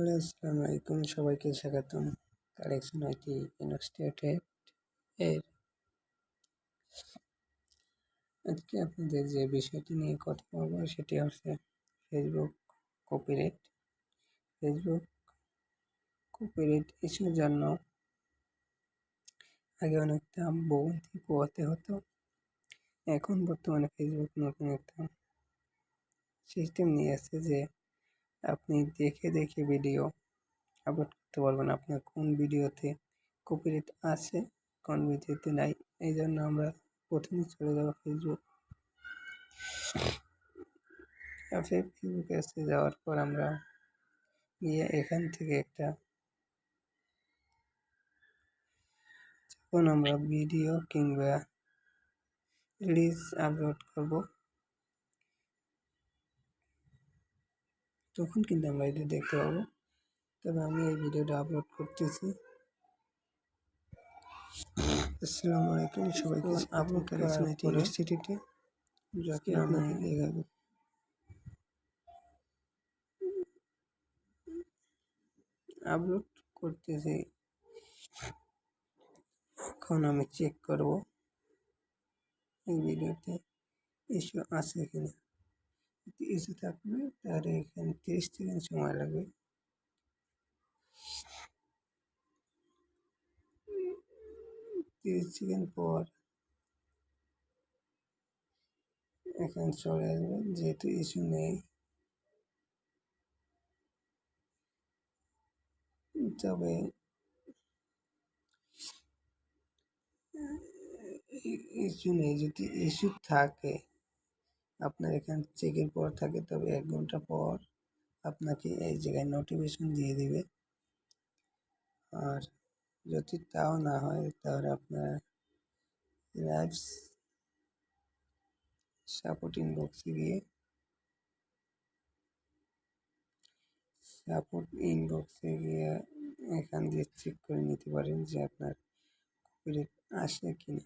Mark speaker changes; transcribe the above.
Speaker 1: Hello আসসালামু আলাইকুম। সবাইকে স্বাগতম কালেকশন আইটি ইনস্টিটিউটের। এর আজকে আপনাদের যে বিষয়টি নিয়ে কথা বলব, সেটি হচ্ছে ফেসবুক কপিরাইট ফেসবুক কপিরাইট ইস্যুর জন্য আগে অনেকটা ভোগান্তি পোয়াতে হতো। এখন বর্তমানে ফেসবুক নতুন একটা সিস্টেম নিয়ে আসছে যে আপনি দেখে দেখে ভিডিও আপলোড করতে পারবেন। আপনার কোন ভিডিওতে কপিরাইট আছে, কোন ভিডিওতে নাই, এই জন্য আমরা প্রথমে চলে যাব ফেসবুক ফেসবুকে এসে যাওয়ার পর আমরা গিয়ে এখান থেকে একটা যখন আমরা ভিডিও কিংবা রিলিজ আপলোড করব তখন কিন্তু আমরা এটা দেখতে পাবো। তবে আমি এই ভিডিওটা আপলোড করতেছি। আসসালামু আলাইকুম সবাইকে আপলোড করেছেন ইনস্টিটিউটে যাকে আমি দেখাবো আপলোড করতেছি এখন আমি চেক করব এই ভিডিওতে ইস্যু আছে কিনা। ইস্যু থাকলে তাহলে এখানে তিরিশ সেকেন্ড সময় লাগবে। তিরিশ সেকেন্ড পর এখানে চলে আসবে, যেহেতু ইস্যু নেই। তবে ইস্যু নেই, যদি ইস্যু থাকে আপনার এখানে চেকের পর থাকে, তবে এক ঘণ্টা পর আপনাকে এই জায়গায় নোটিফিকেশন দিয়ে দিবে। আর যদি তাও না হয়, তাহলে আপনার লাইভ সাপোর্ট ইনবক্সে গিয়ে সাপোর্ট ইনবক্সে গিয়ে এখান দিয়ে চেক করে নিতে পারেন যে আপনার কপিরাইট আসে কি না